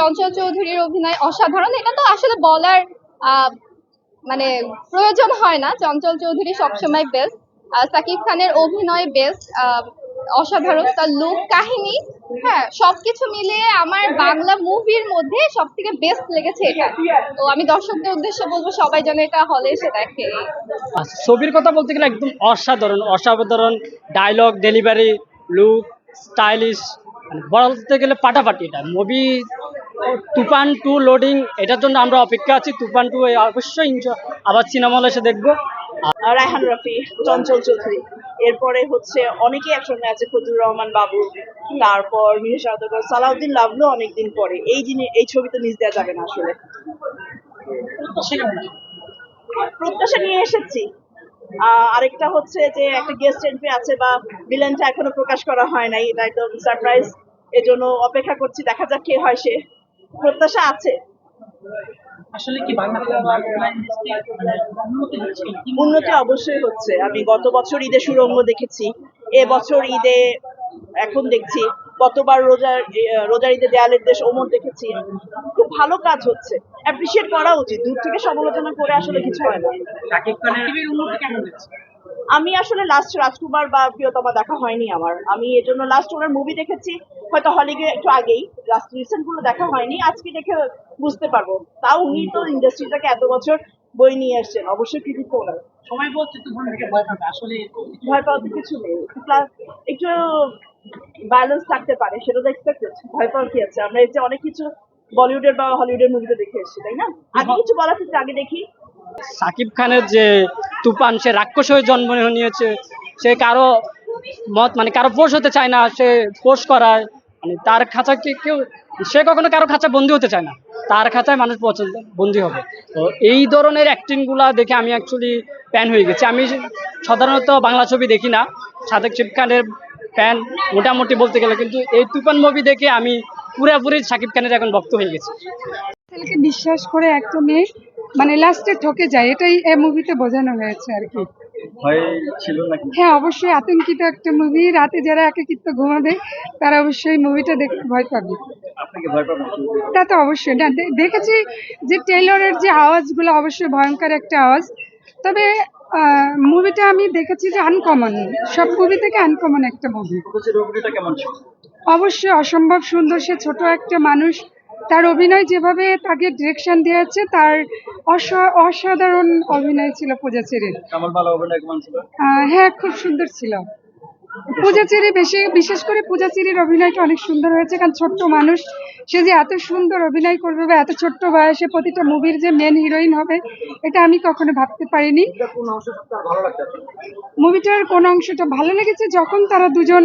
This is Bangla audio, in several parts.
চঞ্চল চৌধুরীর অভিনয় অসাধারণ। এটা তো আসলে বলার মানে প্রয়োজন হয় না। চঞ্চল চৌধুরী সবসময় বেস্ট সাকিব খানের অভিনয় বেস্ট অসাধারণ। তার লুক কাহিনী হ্যাঁ সবকিছু মিলিয়ে আমার বাংলা মুভির মধ্যে সব থেকে বেস্ট লেগেছে এটা। তো আমি দর্শকদের উদ্দেশ্যে বলব, সবাই যেন এটা হলে এসে দেখে। ছবির কথা বলতে গেলে একদম অসাধারণ অসাধারণ ডায়লগ ডেলিভারি লুক স্টাইলিশ বলতে গেলে পাটাপাটি এটা। মুভি তুফান টু লোডিং, এটার জন্য আমরা অপেক্ষা আছি। তুফান টু অবশ্যই আবার সিনেমা হলে এসে দেখব। রায়হান রফি, চঞ্চল চৌধুরী। এরপরে হচ্ছে অনেকেই একসঙ্গে আছে, ফজলুর রহমান বাবু, তারপর মিহির সালাউদ্দিন লাভলো অনেকদিন পরে। এই জিনিস এই ছবি তো নিজ দেওয়া যাবে না আসলে। প্রত্যাশা নিয়ে এসেছি। আরেকটা হচ্ছে যে একটা গেস্ট এন্ট্রি আছে বা ভিলেনটা এখনও প্রকাশ করা হয় নাই, এটা একদম সারপ্রাইজ এজন্য অপেক্ষা করছি, দেখা যাক কে হয় সে। প্রত্যাশা আছে। আসলে কি বাংলা বাংলা ইন্ডাস্ট্রি মানে উন্নতি হচ্ছে কি? উন্নতি অবশ্যই হচ্ছে। আমি গত বছর ঈদে সুরঙ্গ দেখেছি। এ বছর ঈদে এখন দেখছি গতবার রোজার রোজার ঈদে দেয়ালের দেশ ওমর দেখেছি। খুব ভালো কাজ হচ্ছে। অ্যাপ্রিসিয়েট করা উচিত। দূর থেকে সমালোচনা করে আসলে কিছু হয় না। সাকিব খানের উন্নতি কেমন আমি আসলে লাস্ট রাজকুমার বা প্রিয়তমা দেখা হয়নি আমার। আমি এর জন্য লাস্ট ওনার মুভি দেখেছি হয়তো হলে গিয়ে একটু আগেই। লাস্ট রিসেন্টগুলো দেখা হয়নি আজকে দেখে বুঝতে পারব। তাও উনি তো ইন্ডাস্ট্রিটাকে এত বছর বই নিয়ে আসছেন অবশ্যই কৃতিত্ব ওনার। সবাই বলছে তুফান থেকে ভয় পাবে আসলে কিছু ভয় পাওয়ার তো কিছু নেই। প্লাস একটু ব্যালেন্স থাকতে পারে সেটা তো এক্সপেক্টেড ভয় পাওয়ার কি আছে? আমরা এর চেয়ে অনেক কিছু বলিউডের বা হলিউডের মুভিতে দেখে এসেছি তাই না? আগে কিছু বলার ক্ষেত্রে আগে দেখি। সাকিব খানের যে তুফান, সে রাক্ষস হয়ে জন্ম নিয়েছে। সে কারও মত মানে কারও পোষ হতে চায় না, সে পোষ করায়। মানে তার খাঁচাকে কেউ, সে কখনো কারও খাঁচা বন্দি হতে চায় না। তার খাঁচায় মানুষ পছন্দ বন্দি হবে। তো এই ধরনের অ্যাক্টিংগুলা দেখে আমি অ্যাকচুয়ালি প্যান হয়ে গেছি। আমি সাধারণত বাংলা ছবি দেখি না। সাদেক শিব খানের প্যান মোটামুটি বলতে গেলে, কিন্তু এই তুফান মুভি দেখে আমি পুরোপুরি সাকিব খানের এখন ভক্ত হয়ে গেছি। ছেলেকে বিশ্বাস করে একটা মেয়ে মানে লাস্টে ঠকে যায় এটাই এই মুভিতে বোঝানো হয়েছে আর কি। হ্যাঁ অবশ্যই আতঙ্কিত একটা মুভি রাতে যারা একাকিত্ব ঘুমাবে তারা অবশ্যই মুভিটা দেখতে ভয় পাবে। তা তো অবশ্যই। না দেখেছি যে টেইলরের যে আওয়াজগুলো অবশ্যই ভয়ঙ্কর একটা আওয়াজ। তবে মুভিটা আমি দেখেছি যে আনকমন সব মুভি থেকে আনকমন একটা মুভি অবশ্যই অসম্ভব সুন্দর সে ছোট একটা মানুষ তার অভিনয় যেভাবে তাকে ডিরেকশন দিয়েছে তার অসাধারণ অভিনয় ছিল ছিল? আহ, হ্যাঁ খুব সুন্দর ছিল। পূজাচেরি বেশি বিশেষ করে পূজাচেরির অভিনয়টা অনেক সুন্দর হয়েছে কারণ ছোট্ট মানুষ সে যে এত সুন্দর অভিনয় করবে বা এত ছোট্ট বয়সে প্রতিটা মুভির যে মেন হিরোইন হবে এটা আমি কখনো ভাবতে পারিনি। মুভিটার কোন অংশটা ভালো লেগেছে? যখন তারা দুজন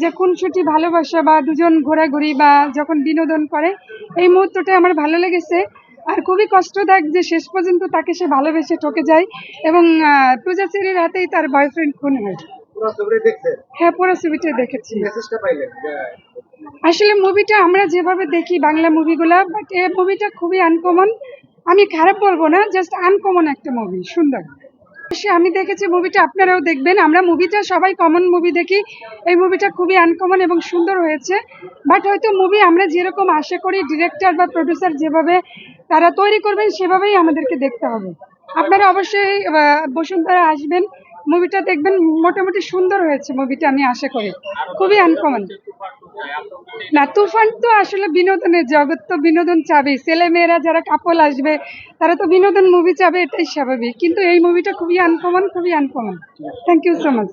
যে খুনসুটি ভালোবাসা বা দুজন ঘোরাঘুরি বা যখন বিনোদন করে এই মুহূর্তটা আমার ভালো লেগেছে। আর খুবই কষ্টদায়ক যে শেষ পর্যন্ত তাকে সে ভালোবেসে ঠকে যায় এবং আহ, পূজাচেরির হাতেই তার বয়ফ্রেন্ড খুন হয়। হ্যাঁ পুরো ছবিটা দেখেছি। আসলে মুভিটা আমরা যেভাবে দেখি বাংলা মুভিগুলা বাট এই মুভিটা খুবই আনকমন আমি খারাপ বলব না জাস্ট আনকমন একটা মুভি সুন্দর। আমি দেখেছি মুভিটা আপনারাও দেখবেন। আমরা মুভিটা সবাই কমন মুভি দেখি। এই মুভিটা খুবই আনকমন এবং সুন্দর হয়েছে। বাট হয়তো মুভি আমরা যেরকম আশা করি ডিরেক্টর বা প্রডিউসার যেভাবে তারা তৈরি করবেন, সেভাবেই আমাদেরকে দেখতে হবে। আপনারা অবশ্যই বসুন্ধরা আসবেন। মুভিটা দেখবেন। মোটামুটি সুন্দর হয়েছে মুভিটা আমি আশা করি। খুবই আনকমন না, তুফান তো আসলে বিনোদনের জগৎ, তো বিনোদন চাবেই। ছেলে মেয়েরা যারা কাপল আসবে, তারা তো বিনোদন মুভি চাবে, এটাই স্বাভাবিক। কিন্তু এই মুভিটা খুবই আনকমন খুবই uncommon thank you so much